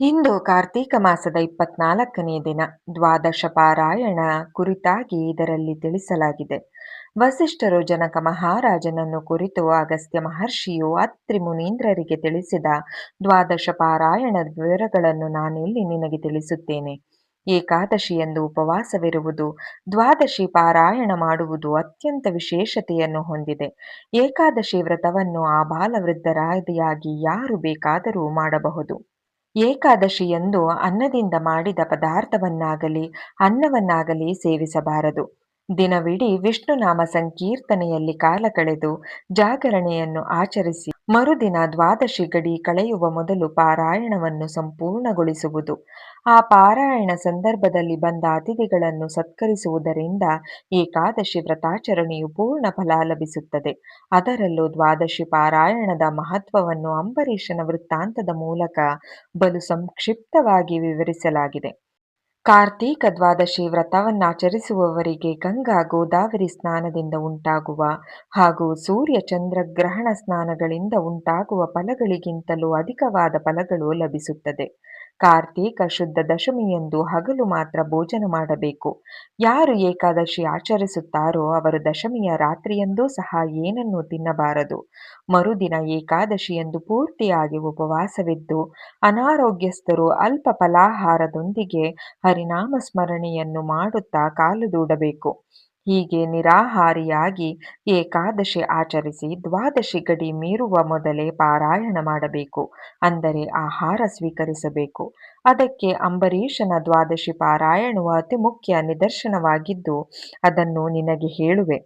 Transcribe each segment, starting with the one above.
ಇಂದು ಕಾರ್ತೀಕ ಮಾಸದ ಇಪ್ಪತ್ನಾಲ್ಕನೇ ದಿನ, ದ್ವಾದಶ ಪಾರಾಯಣ ಕುರಿತಾಗಿ ಇದರಲ್ಲಿ ತಿಳಿಸಲಾಗಿದೆ. ವಸಿಷ್ಠರು ಜನಕ ಮಹಾರಾಜನನ್ನು ಕುರಿತು ಅಗಸ್ತ್ಯ ಮಹರ್ಷಿಯು ಅತ್ರಿ ಮುನೀಂದ್ರರಿಗೆ ತಿಳಿಸಿದ ದ್ವಾದಶ ಪಾರಾಯಣದ ವಿವರಗಳನ್ನು ನಾನಿಲ್ಲಿ ನಿನಗೆ ತಿಳಿಸುತ್ತೇನೆ. ಏಕಾದಶಿ ಎಂದು ಉಪವಾಸವಿರುವುದು, ದ್ವಾದಶಿ ಪಾರಾಯಣ ಮಾಡುವುದು ಅತ್ಯಂತ ವಿಶೇಷತೆಯನ್ನು ಹೊಂದಿದೆ. ಏಕಾದಶಿ ವ್ರತವನ್ನು ಆ ಬಾಲವೃದ್ಧರಾದಿಯಾಗಿ ಯಾರು ಬೇಕಾದರೂ ಮಾಡಬಹುದು. ಏಕಾದಶಿಯಂದು ಅನ್ನದಿಂದ ಮಾಡಿದ ಪದಾರ್ಥವನ್ನಾಗಲಿ ಅನ್ನವನ್ನಾಗಲಿ ಸೇವಿಸಬಾರದು. ದಿನವಿಡೀ ವಿಷ್ಣುನಾಮ ಸಂಕೀರ್ತನೆಯಲ್ಲಿ ಕಾಲ ಕಳೆದು ಜಾಗರಣೆಯನ್ನು ಆಚರಿಸಿ ಮರುದಿನ ದ್ವಾದಶಿ ಗಡಿ ಕಳೆಯುವ ಮೊದಲು ಪಾರಾಯಣವನ್ನು ಸಂಪೂರ್ಣಗೊಳಿಸುವುದು. ಆ ಪಾರಾಯಣ ಸಂದರ್ಭದಲ್ಲಿ ಬಂದ ಅತಿಥಿಗಳನ್ನು ಸತ್ಕರಿಸುವುದರಿಂದ ಏಕಾದಶಿ ವ್ರತಾಚರಣೆಯು ಪೂರ್ಣ ಫಲ ಲಭಿಸುತ್ತದೆ. ಅದರಲ್ಲೂ ದ್ವಾದಶಿ ಪಾರಾಯಣದ ಮಹತ್ವವನ್ನು ಅಂಬರೀಷನ ವೃತ್ತಾಂತದ ಮೂಲಕ ಬಲು ಸಂಕ್ಷಿಪ್ತವಾಗಿ ವಿವರಿಸಲಾಗಿದೆ. ಕಾರ್ತೀಕ ದ್ವಾದಶಿ ವ್ರತವನ್ನಾಚರಿಸುವವರಿಗೆ ಗಂಗಾ ಗೋದಾವರಿ ಸ್ನಾನದಿಂದ ಉಂಟಾಗುವ ಹಾಗೂ ಸೂರ್ಯ ಚಂದ್ರ ಗ್ರಹಣ ಸ್ನಾನಗಳಿಂದ ಉಂಟಾಗುವ ಫಲಗಳಿಗಿಂತಲೂ ಅಧಿಕವಾದ ಫಲಗಳು ಲಭಿಸುತ್ತದೆ. ಕಾರ್ತೀಕ ಶುದ್ಧ ದಶಮಿಯಂದು ಹಗಲು ಮಾತ್ರ ಭೋಜನ ಮಾಡಬೇಕು. ಯಾರು ಏಕಾದಶಿ ಆಚರಿಸುತ್ತಾರೋ ಅವರು ದಶಮಿಯ ರಾತ್ರಿಯಂದೂ ಸಹ ಏನನ್ನೂ ತಿನ್ನಬಾರದು. ಮರುದಿನ ಏಕಾದಶಿಯಂದು ಪೂರ್ತಿಯಾಗಿ ಉಪವಾಸವಿದ್ದು, ಅನಾರೋಗ್ಯಸ್ಥರು ಅಲ್ಪ ಫಲಾಹಾರದೊಂದಿಗೆ ಹರಿನಾಮ ಸ್ಮರಣೆಯನ್ನು ಮಾಡುತ್ತಾ ಕಾಲು ದೂಡಬೇಕು. ಹೀಗೆ ನಿರಾಹಾರಿಯಾಗಿ ಏಕಾದಶಿ ಆಚರಿಸಿ ದ್ವಾದಶಿ ಗಡಿ ಮೀರುವ ಮೊದಲೇ ಪಾರಾಯಣ ಮಾಡಬೇಕು, ಅಂದರೆ ಆಹಾರ ಸ್ವೀಕರಿಸಬೇಕು. ಅದಕ್ಕೆ ಅಂಬರೀಷನ ದ್ವಾದಶಿ ಪಾರಾಯಣವು ಅತಿ ಮುಖ್ಯ ನಿದರ್ಶನವಾಗಿದ್ದು ಅದನ್ನು ನಿನಗೆ ಹೇಳುವೆ.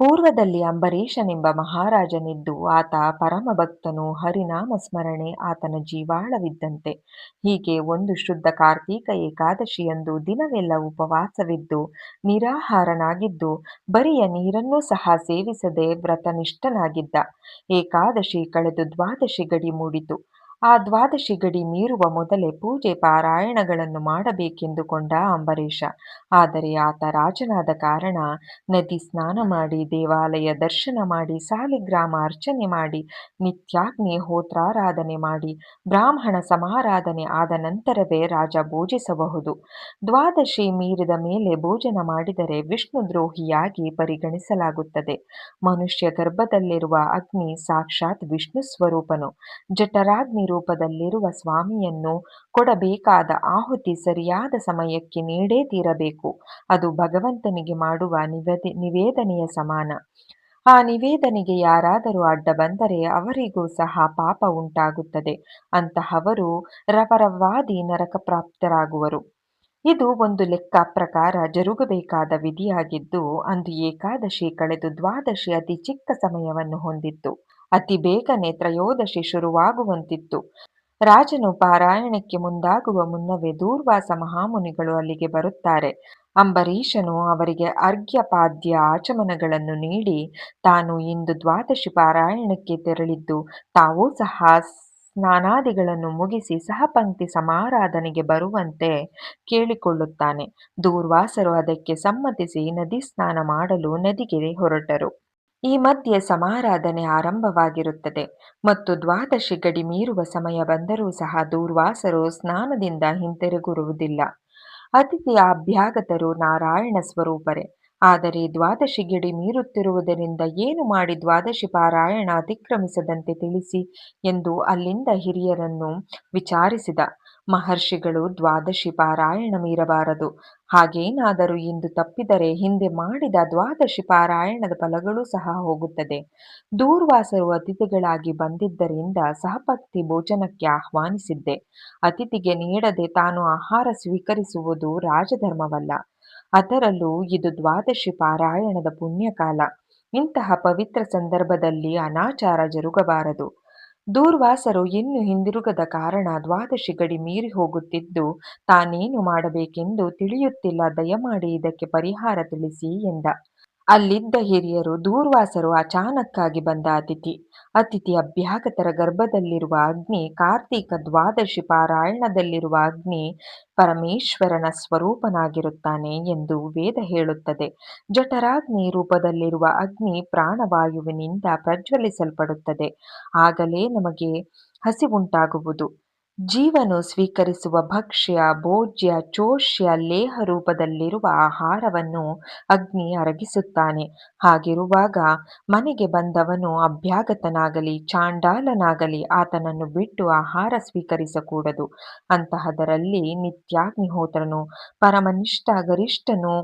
ಪೂರ್ವದಲ್ಲಿ ಅಂಬರೀಷನೆಂಬ ಮಹಾರಾಜನಿದ್ದು ಆತ ಪರಮಭಕ್ತನು ಹರಿನಾಮ ಸ್ಮರಣೆ ಆತನ ಜೀವಾಳವಿದ್ದಂತೆ. ಹೀಗೆ ಒಂದು ಶುದ್ಧ ಕಾರ್ತೀಕ ಏಕಾದಶಿಯಂದು ದಿನವೆಲ್ಲ ಉಪವಾಸವಿದ್ದು, ನಿರಾಹಾರನಾಗಿದ್ದು, ಬರಿಯ ನೀರನ್ನೂ ಸಹ ಸೇವಿಸದೆ ವ್ರತನಿಷ್ಠನಾಗಿದ್ದ. ಏಕಾದಶಿ ಕಳೆದು ದ್ವಾದಶಿ ಗಡಿ ಮೂಡಿತು. ಆ ದ್ವಾದಶಿ ಗಡಿ ಮೀರುವ ಮೊದಲೇ ಪೂಜೆ ಪಾರಾಯಣಗಳನ್ನು ಮಾಡಬೇಕೆಂದುಕೊಂಡ ಅಂಬರೀಷ. ಆದರೆ ಆತ ರಾಜನಾದ ಕಾರಣ ನದಿ ಸ್ನಾನ ಮಾಡಿ, ದೇವಾಲಯ ದರ್ಶನ ಮಾಡಿ ಸಾಲಿಗ್ರಾಮ ಅರ್ಚನೆ ಮಾಡಿ, ನಿತ್ಯಾಗ್ನಿ ಹೋತ್ರಾರಾಧನೆ ಮಾಡಿ, ಬ್ರಾಹ್ಮಣ ಸಮಾರಾಧನೆ ಆದ ನಂತರವೇ ರಾಜ ಭೋಜಿಸಬಹುದು. ದ್ವಾದಶಿ ಮೀರಿದ ಮೇಲೆ ಭೋಜನ ಮಾಡಿದರೆ ವಿಷ್ಣು ದ್ರೋಹಿಯಾಗಿ ಪರಿಗಣಿಸಲಾಗುತ್ತದೆ. ಮನುಷ್ಯ ಗರ್ಭದಲ್ಲಿರುವ ಅಗ್ನಿ ಸಾಕ್ಷಾತ್ ವಿಷ್ಣು ಸ್ವರೂಪನು. ಜಠರಾಗ್ನಿ ರೂಪದಲ್ಲಿರುವ ಸ್ವಾಮಿಯನ್ನು ಕೊಡಬೇಕಾದ ಆಹುತಿ ಸರಿಯಾದ ಸಮಯಕ್ಕೆ ನೀಡೇ ತೀರಬೇಕು. ಅದು ಭಗವಂತನಿಗೆ ಮಾಡುವ ನಿವೇದ, ನಿವೇದನೆಯ ಸಮಾನ. ಆ ನಿವೇದನೆಗೆ ಯಾರಾದರೂ ಅಡ್ಡ ಬಂದರೆ ಅವರಿಗೂ ಸಹ ಪಾಪ ಉಂಟಾಗುತ್ತದೆ. ಅಂತಹವರು ನರಕ ಪ್ರಾಪ್ತರಾಗುವರು ಇದು ಒಂದು ಲೆಕ್ಕ ಪ್ರಕಾರ ಜರುಗಬೇಕಾದ ವಿಧಿಯಾಗಿದ್ದು, ಅಂದು ಏಕಾದಶಿ ಕಳೆದು ದ್ವಾದಶಿ ಅತಿ ಚಿಕ್ಕ ಸಮಯವನ್ನು ಹೊಂದಿತ್ತು. ಅತಿ ಬೇಗನೆ ತ್ರಯೋದಶಿ ಶುರುವಾಗುವಂತಿತ್ತು. ರಾಜನು ಪಾರಾಯಣಕ್ಕೆ ಮುಂದಾಗುವ ಮುನ್ನವೇ ದೂರ್ವಾಸ ಮಹಾಮುನಿಗಳು ಅಲ್ಲಿಗೆ ಬರುತ್ತಾರೆ. ಅಂಬರೀಷನು ಅವರಿಗೆ ಅರ್ಘ್ಯಪಾದ್ಯ ಆಚಮನಗಳನ್ನು ನೀಡಿ ತಾನು ಇಂದು ದ್ವಾದಶಿ ಪಾರಾಯಣಕ್ಕೆ ತೆರಳಿದ್ದು, ತಾವೂ ಸಹ ಸ್ನಾನಾದಿಗಳನ್ನು ಮುಗಿಸಿ ಸಹಪಂಕ್ತಿ ಸಮಾರಾಧನೆಗೆ ಬರುವಂತೆ ಕೇಳಿಕೊಳ್ಳುತ್ತಾನೆ. ದೂರ್ವಾಸರು ಅದಕ್ಕೆ ಸಮ್ಮತಿಸಿ ನದಿ ಸ್ನಾನ ಮಾಡಲು ನದಿಗೆ ಹೊರಟರು. ಈ ಮಧ್ಯೆ ಸಮಾರಾಧನೆ ಆರಂಭವಾಗಿರುತ್ತದೆ. ಮತ್ತು ದ್ವಾದಶಿ ಗಡಿ ಮೀರುವ ಸಮಯ ಬಂದರೂ ಸಹ ದೂರ್ವಾಸರು ಸ್ನಾನದಿಂದ ಹಿಂತಿರುಗಿರುವುದಿಲ್ಲ ಅತಿಥಿ ಅಭ್ಯಾಗತರು ನಾರಾಯಣ ಸ್ವರೂಪರೇ, ಆದರೆ ದ್ವಾದಶಿ ಗಡಿ ಮೀರುತ್ತಿರುವುದರಿಂದ ಏನು ಮಾಡಿ ದ್ವಾದಶಿ ಪಾರಾಯಣ ಅತಿಕ್ರಮಿಸದಂತೆ ತಿಳಿಸಿ ಎಂದು ಅಲ್ಲಿಂದ ಹಿರಿಯರನ್ನು ವಿಚಾರಿಸಿದ ಮಹರ್ಷಿಗಳು ದ್ವಾದಶಿ ಪಾರಾಯಣ ಮೀರಬಾರದು. ಹಾಗೇನಾದರೂ ಇಂದು ತಪ್ಪಿದರೆ ಹಿಂದೆ ಮಾಡಿದ ದ್ವಾದಶಿ ಪಾರಾಯಣದ ಫಲಗಳು ಸಹ ಹೋಗುತ್ತದೆ. ದೂರ್ವಾಸರು ಅತಿಥಿಗಳಾಗಿ ಬಂದಿದ್ದರಿಂದ ಸಹಪತ್ತಿ ಭೋಜನಕ್ಕೆ ಆಹ್ವಾನಿಸಿದ್ದೆ. ಅತಿಥಿಗೆ ನೀಡದೆ ತಾನು ಆಹಾರ ಸ್ವೀಕರಿಸುವುದು ರಾಜಧರ್ಮವಲ್ಲ. ಅದರಲ್ಲೂ ಇದು ದ್ವಾದಶಿ ಪಾರಾಯಣದ ಪುಣ್ಯಕಾಲ. ಇಂತಹ ಪವಿತ್ರ ಸಂದರ್ಭದಲ್ಲಿ ಅನಾಚಾರ ಜರುಗಬಾರದು. ದೂರ್ವಾಸರು ಇನ್ನು ಹಿಂದಿರುಗದ ಕಾರಣ ದ್ವಾದಶಿ ಗಡಿ ಮೀರಿ ಹೋಗುತ್ತಿದ್ದು, ತಾನೇನು ಮಾಡಬೇಕೆಂದು ತಿಳಿಯುತ್ತಿಲ್ಲ. ದಯಮಾಡಿ ಇದಕ್ಕೆ ಪರಿಹಾರ ತಿಳಿಸಿ ಎಂದ. ಅಲ್ಲಿದ್ದ ಹಿರಿಯರು ದೂರ್ವಾಸರು ಅಚಾನಕ್ಕಾಗಿ ಬಂದ ಅತಿಥಿ. ಅತಿಥಿ ಅಭ್ಯಾಗತರ ಗರ್ಭದಲ್ಲಿರುವ ಅಗ್ನಿ, ಕಾರ್ತೀಕ ದ್ವಾದಶಿ ಪಾರಾಯಣದಲ್ಲಿರುವ ಅಗ್ನಿ ಪರಮೇಶ್ವರನ ಸ್ವರೂಪನಾಗಿರುತ್ತಾನೆ ಎಂದು ವೇದ ಹೇಳುತ್ತದೆ. ಜಠರಾಗ್ನಿ ರೂಪದಲ್ಲಿರುವ ಅಗ್ನಿ ಪ್ರಾಣವಾಯುವಿನಿಂದ ಪ್ರಜ್ವಲಿಸಲ್ಪಡುತ್ತದೆ. ಆಗಲೇ ನಮಗೆ ಹಸಿವುಂಟಾಗುವುದು. ಜೀವನು ಸ್ವೀಕರಿಸುವ ಭಕ್ಷ್ಯ, ಭೋಜ್ಯ, ಚೋಷ್ಯ, ಲೇಹ ರೂಪದಲ್ಲಿರುವ ಆಹಾರವನ್ನು ಅಗ್ನಿ ಅರಗಿಸುತ್ತಾನೆ. ಹಾಗಿರುವಾಗ ಮನೆಗೆ ಬಂದವನು ಅಭ್ಯಾಗತನಾಗಲಿ, ಚಾಂಡಾಲನಾಗಲಿ ಆತನನ್ನು ಬಿಟ್ಟು ಆಹಾರ ಸ್ವೀಕರಿಸಕೂಡದು. ಅಂತಹದರಲ್ಲಿ ನಿತ್ಯಾಗ್ನಿಹೋತ್ರನು, ಪರಮನಿಷ್ಠ ಗರಿಷ್ಠನು,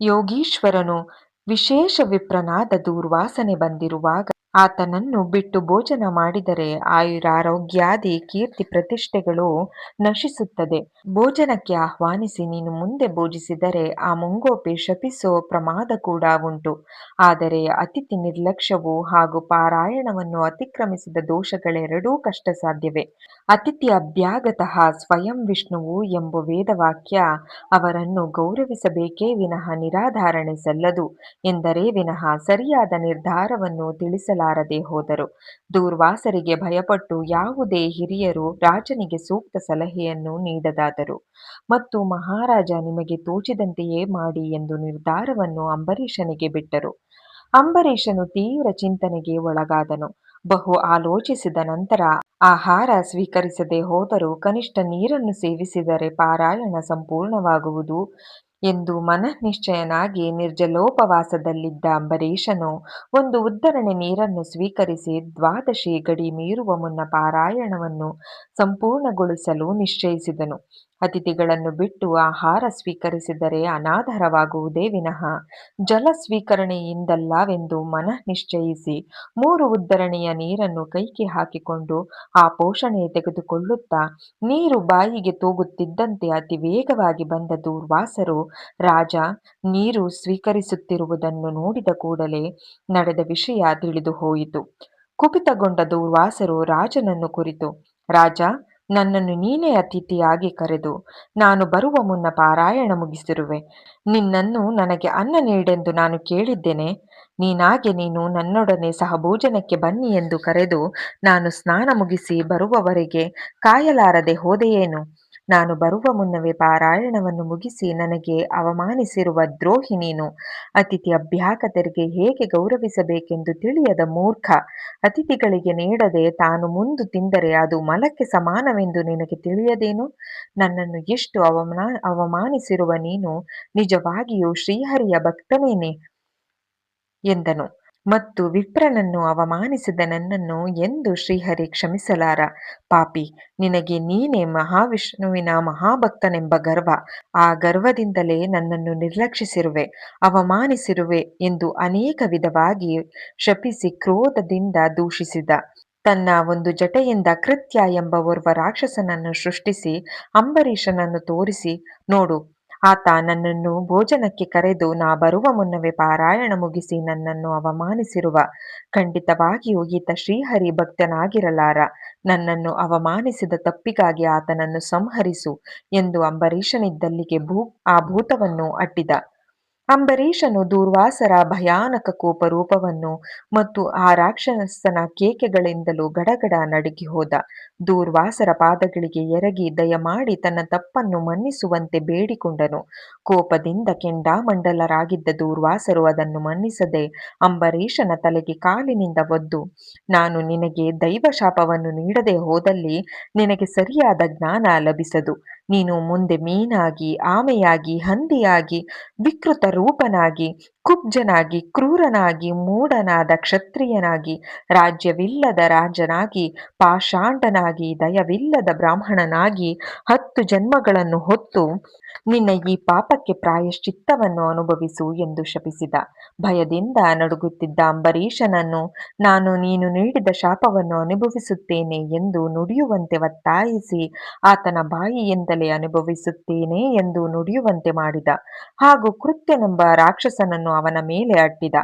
ಯೋಗೀಶ್ವರನು, ವಿಶೇಷ ವಿಪ್ರನಾದ ದುರ್ವಾಸನೆ ಬಂದಿರುವಾಗ ಆತನನ್ನು ಬಿಟ್ಟು ಭೋಜನ ಮಾಡಿದರೆ ಆಯುರಾರೋಗ್ಯಾದಿ ಕೀರ್ತಿ ಪ್ರತಿಷ್ಠೆಗಳು ನಶಿಸುತ್ತದೆ. ಭೋಜನಕ್ಕೆ ಆಹ್ವಾನಿಸಿ, ನೀನು ಮುಂದೆ ಭೋಜಿಸಿದರೆ ಆ ಮುಂಗೋಪಿ ಶಪಿಸೋ ಪ್ರಮಾದ ಕೂಡ ಉಂಟು. ಆದರೆ ಅತಿಥಿ ನಿರ್ಲಕ್ಷ್ಯವು ಹಾಗೂ ಪಾರಾಯಣವನ್ನು ಅತಿಕ್ರಮಿಸಿದ ದೋಷಗಳೆರಡೂ ಕಷ್ಟ ಸಾಧ್ಯವೇ ಅತಿಥಿ ಅಭ್ಯಾಗತಃ ಸ್ವಯಂ ವಿಷ್ಣುವು ಎಂಬ ವೇದವಾಕ್ಯ ಅವರನ್ನು ಗೌರವಿಸಬೇಕೇ ವಿನಃ ನಿರಾಧಾರಣೆ ಸಲ್ಲದು ಎಂದರೆ ವಿನಃ ಸರಿಯಾದ ನಿರ್ಧಾರವನ್ನು ತಿಳಿಸಲಾರದೆ ಹೋದರು. ದೂರ್ವಾಸರಿಗೆ ಭಯಪಟ್ಟು ಯಾವುದೇ ಹಿರಿಯರು ರಾಜನಿಗೆ ಸೂಕ್ತ ಸಲಹೆಯನ್ನು ನೀಡದಾದರು. ಮತ್ತು ಮಹಾರಾಜ ನಿಮಗೆ ತೋಚಿದಂತೆಯೇ ಮಾಡಿ ಎಂದು ನಿರ್ಧಾರವನ್ನು ಅಂಬರೀಷನಿಗೆ ಬಿಟ್ಟರು. ಅಂಬರೀಷನು ತೀವ್ರ ಚಿಂತನೆಗೆ ಒಳಗಾದನು. ಬಹು ಆಲೋಚಿಸಿದ ನಂತರ ಆಹಾರ ಸ್ವೀಕರಿಸದೆ ಹೋದರೂ ಕನಿಷ್ಠ ನೀರನ್ನು ಸೇವಿಸಿದರೆ ಪಾರಾಯಣ ಸಂಪೂರ್ಣವಾಗುವುದು ಎಂದು ಮನಃನಿಶ್ಚಯನಾಗಿ ನಿರ್ಜಲೋಪವಾಸದಲ್ಲಿದ್ದ ಅಂಬರೀಷನು ಒಂದು ಉದ್ದರಣೆ ನೀರನ್ನು ಸ್ವೀಕರಿಸಿ ದ್ವಾದಶಿ ಗಡಿ ಮೀರುವ ಮುನ್ನ ಪಾರಾಯಣವನ್ನು ಸಂಪೂರ್ಣಗೊಳಿಸಲು ನಿಶ್ಚಯಿಸಿದನು. ಅತಿಥಿಗಳನ್ನು ಬಿಟ್ಟು ಆಹಾರ ಸ್ವೀಕರಿಸಿದರೆ ಅನಾದರವಾಗುವುದೇ ವಿನಃ. ಜಲ ಸ್ವೀಕರಣೆಯಿಂದಲ್ಲವೆಂದು ಮನಃ ನಿಶ್ಚಯಿಸಿ. ಮೂರು ಉದ್ದರಣೆಯ ನೀರನ್ನು ಕೈಗೆ ಹಾಕಿಕೊಂಡು ಆ ಪೋಷಣೆ ತೆಗೆದುಕೊಳ್ಳುತ್ತಾ, ನೀರು ಬಾಯಿಗೆ ತೂಗುತ್ತಿದ್ದಂತೆ ಅತಿ ವೇಗವಾಗಿ ಬಂದ ದೂರ್ವಾಸರು, ರಾಜ, ನೀರು ಸ್ವೀಕರಿಸುತ್ತಿರುವುದನ್ನು ನೋಡಿದ ಕೂಡಲೇ ನಡೆದ ವಿಷಯ ತಿಳಿದು ಹೋಯಿತು ಕುಪಿತಗೊಂಡ ದೂರ್ವಾಸರು ರಾಜನನ್ನು ಕುರಿತು, ರಾಜ ನನ್ನನ್ನು ನೀನೇ ಅತಿಥಿಯಾಗಿ ಕರೆದು, ನಾನು ಬರುವ ಮುನ್ನ ಪಾರಾಯಣ ಮುಗಿಸಿರುವೆ. ನಿನ್ನನ್ನು ನನಗೆ ಅನ್ನ ನೀಡೆಂದು ನಾನು ಕೇಳಿದ್ದೇನೆ. ನೀನಾಗೆ ನೀನು ನನ್ನೊಡನೆ ಸಹ ಭೋಜನಕ್ಕೆ ಬನ್ನಿ ಎಂದು ಕರೆದು, ನಾನು ಸ್ನಾನ ಮುಗಿಸಿ ಬರುವವರೆಗೆ ಕಾಯಲಾರದೆ ಹೋದೆಯೇನು? ನಾನು ಬರುವ ಮುನ್ನವೇ ಪಾರಾಯಣವನ್ನು ಮುಗಿಸಿ ನನಗೆ ಅವಮಾನಿಸಿರುವ ದ್ರೋಹಿ ನೀನು. ಅತಿಥಿ ಅಭ್ಯಾಗತರಿಗೆ ಹೇಗೆ ಗೌರವಿಸಬೇಕೆಂದು ತಿಳಿಯದ ಮೂರ್ಖ. ಅತಿಥಿಗಳಿಗೆ ನೀಡದೆ ತಾನು ಮುಂದು ತಿಂದರೆ ಅದು ಮಲಕ್ಕೆ ಸಮಾನವೆಂದು ನಿನಗೆ ತಿಳಿಯದೇನು? ನನ್ನನ್ನು ಎಷ್ಟು ಅವಮಾನ, ಅವಮಾನಿಸಿರುವ ನೀನು ನಿಜವಾಗಿಯೂ ಶ್ರೀಹರಿಯ ಭಕ್ತನೇನೆ? ಎಂದನು. ಮತ್ತು ವಿಪ್ರನನ್ನು ಅವಮಾನಿಸಿದ ನನ್ನನ್ನು ಎಂದು ಶ್ರೀಹರಿ ಕ್ಷಮಿಸಲಾರ. ಪಾಪಿ, ನಿನಗೆ ನೀನೇ ಮಹಾವಿಷ್ಣುವಿನ ಮಹಾಭಕ್ತನೆಂಬ ಗರ್ವ. ಆ ಗರ್ವದಿಂದಲೇ ನನ್ನನ್ನು ನಿರ್ಲಕ್ಷಿಸಿರುವೆ, ಅವಮಾನಿಸಿರುವೆ ಎಂದು ಅನೇಕ ವಿಧವಾಗಿ ಶಪಿಸಿ ಕ್ರೋಧದಿಂದ ದೂಷಿಸಿದ. ತನ್ನ ಒಂದು ಜಟೆಯಿಂದ ಕೃತ್ಯ ಎಂಬ ಓರ್ವ ರಾಕ್ಷಸನನ್ನು ಸೃಷ್ಟಿಸಿ, ಅಂಬರೀಷನನ್ನು ತೋರಿಸಿ, ನೋಡು ಆತ ನನ್ನನ್ನು ಭೋಜನಕ್ಕೆ ಕರೆದು, ನಾ ಬರುವ ಮುನ್ನವೇ ಪಾರಾಯಣ ಮುಗಿಸಿ ನನ್ನನ್ನು ಅವಮಾನಿಸಿರುವ. ಖಂಡಿತವಾಗಿಯೂ ಈತ ಶ್ರೀಹರಿ ಭಕ್ತನಾಗಿರಲಾರ. ನನ್ನನ್ನು ಅವಮಾನಿಸಿದ ತಪ್ಪಿಗಾಗಿ ಆತನನ್ನು ಸಂಹರಿಸು ಎಂದು ಅಂಬರೀಷನಿದ್ದಲ್ಲಿಗೆ ಭೂ, ಆ ಭೂತವನ್ನು ಅಟ್ಟಿದ. ಅಂಬರೀಷನು ದೂರ್ವಾಸರ ಭಯಾನಕ ಕೋಪ ರೂಪವನ್ನು ಮತ್ತು ಆ ರಾಕ್ಷಸನ ಕೇಕೆಗಳಿಂದಲೂ ಗಡಗಡ ನಡುಗಿ ಹೋದ. ದೂರ್ವಾಸರ ಪಾದಗಳಿಗೆ ಎರಗಿ ದಯಮಾಡಿ ತನ್ನ ತಪ್ಪನ್ನು ಮನ್ನಿಸುವಂತೆ ಬೇಡಿಕೊಂಡನು. ಕೋಪದಿಂದ ಕೆಂಡಾಮಂಡಲರಾಗಿದ್ದ ದೂರ್ವಾಸರು ಅದನ್ನು ಮನ್ನಿಸದೆ ಅಂಬರೀಷನ ತಲೆಗೆ ಕಾಲಿನಿಂದ ಒದ್ದು, ನಾನು ನಿನಗೆ ದೈವ ಶಾಪವನ್ನು ನೀಡದೆ ಹೋದಲ್ಲಿ ನಿನಗೆ ಸರಿಯಾದ ಜ್ಞಾನ ಲಭಿಸದು. ನೀನು ಮುಂದೆ ಮೀನಾಗಿ, ಆಮೆಯಾಗಿ, ಹಂದಿಯಾಗಿ ವಿಕೃತ ರೂಪನಾಗಿ, ಕುಬ್ಜನಾಗಿ, ಕ್ರೂರನಾಗಿ, ಮೂಢನಾದ ಕ್ಷತ್ರಿಯನಾಗಿ, ರಾಜ್ಯವಿಲ್ಲದ ರಾಜನಾಗಿ, ಪಾಷಾಂಡನಾಗಿ, ದಯವಿಲ್ಲದ ಬ್ರಾಹ್ಮಣನಾಗಿ ಹತ್ತು ಜನ್ಮಗಳನ್ನು ಹೊತ್ತು ನಿನ್ನ ಈ ಪಾಪಕ್ಕೆ ಪ್ರಾಯಶ್ಚಿತ್ತವನ್ನು ಅನುಭವಿಸು ಎಂದು ಶಪಿಸಿದ. ಭಯದಿಂದ ನಡುಗುತ್ತಿದ್ದ ಅಂಬರೀಷನನ್ನು ನಾನು ನೀನು ನೀಡಿದ ಶಾಪವನ್ನು ಅನುಭವಿಸುತ್ತೇನೆ ಎಂದು ನುಡಿಯುವಂತೆ ಒತ್ತಾಯಿಸಿ ಆತನ ಬಾಯಿಯಿಂದಲೇ ಅನುಭವಿಸುತ್ತೇನೆ ಎಂದು ನುಡಿಯುವಂತೆ ಮಾಡಿದ. ಹಾಗೂ ಕೃತ್ಯನೆಂಬ ರಾಕ್ಷಸನನ್ನು ಅವನ ಮೇಲೆ ಅಟ್ಟಿದ.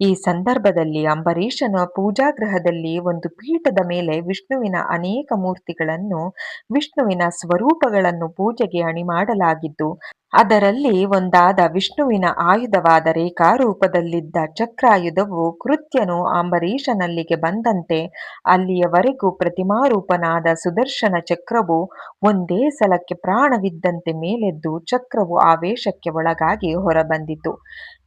ಈ ಸಂದರ್ಭದಲ್ಲಿ ಅಂಬರೀಷನ ಪೂಜಾಗೃಹದಲ್ಲಿ ಒಂದು ಪೀಠದ ಮೇಲೆ ವಿಷ್ಣುವಿನ ಅನೇಕ ಮೂರ್ತಿಗಳನ್ನು, ವಿಷ್ಣುವಿನ ಸ್ವರೂಪಗಳನ್ನು ಪೂಜೆಗೆ ಅಣಿ ಮಾಡಲಾಗಿದ್ದು ಅದರಲ್ಲಿ ಒಂದಾದ ವಿಷ್ಣುವಿನ ಆಯುಧವಾದ ರೇಖಾರೂಪದಲ್ಲಿದ್ದ ಚಕ್ರಾಯುಧವು ಕೃತ್ಯನು ಅಂಬರೀಷನಲ್ಲಿಗೆ ಬಂದಂತೆ, ಅಲ್ಲಿಯವರೆಗೂ ಪ್ರತಿಮಾರೂಪನಾದ ಸುದರ್ಶನ ಚಕ್ರವು ಒಂದೇ ಸಲಕ್ಕೆ ಪ್ರಾಣವಿದ್ದಂತೆ ಮೇಲೆದ್ದು ಚಕ್ರವು ಆವೇಶಕ್ಕೆ ಒಳಗಾಗಿ ಹೊರಬಂದಿತು.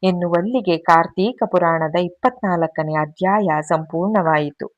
ಎನ್ನುವಲ್ಲಿಗೆ ಕಾರ್ತೀಕ ಪುರಾಣದ ಇಪ್ಪತ್ನಾಲ್ಕನೇ ಅಧ್ಯಾಯ ಸಂಪೂರ್ಣವಾಯಿತು.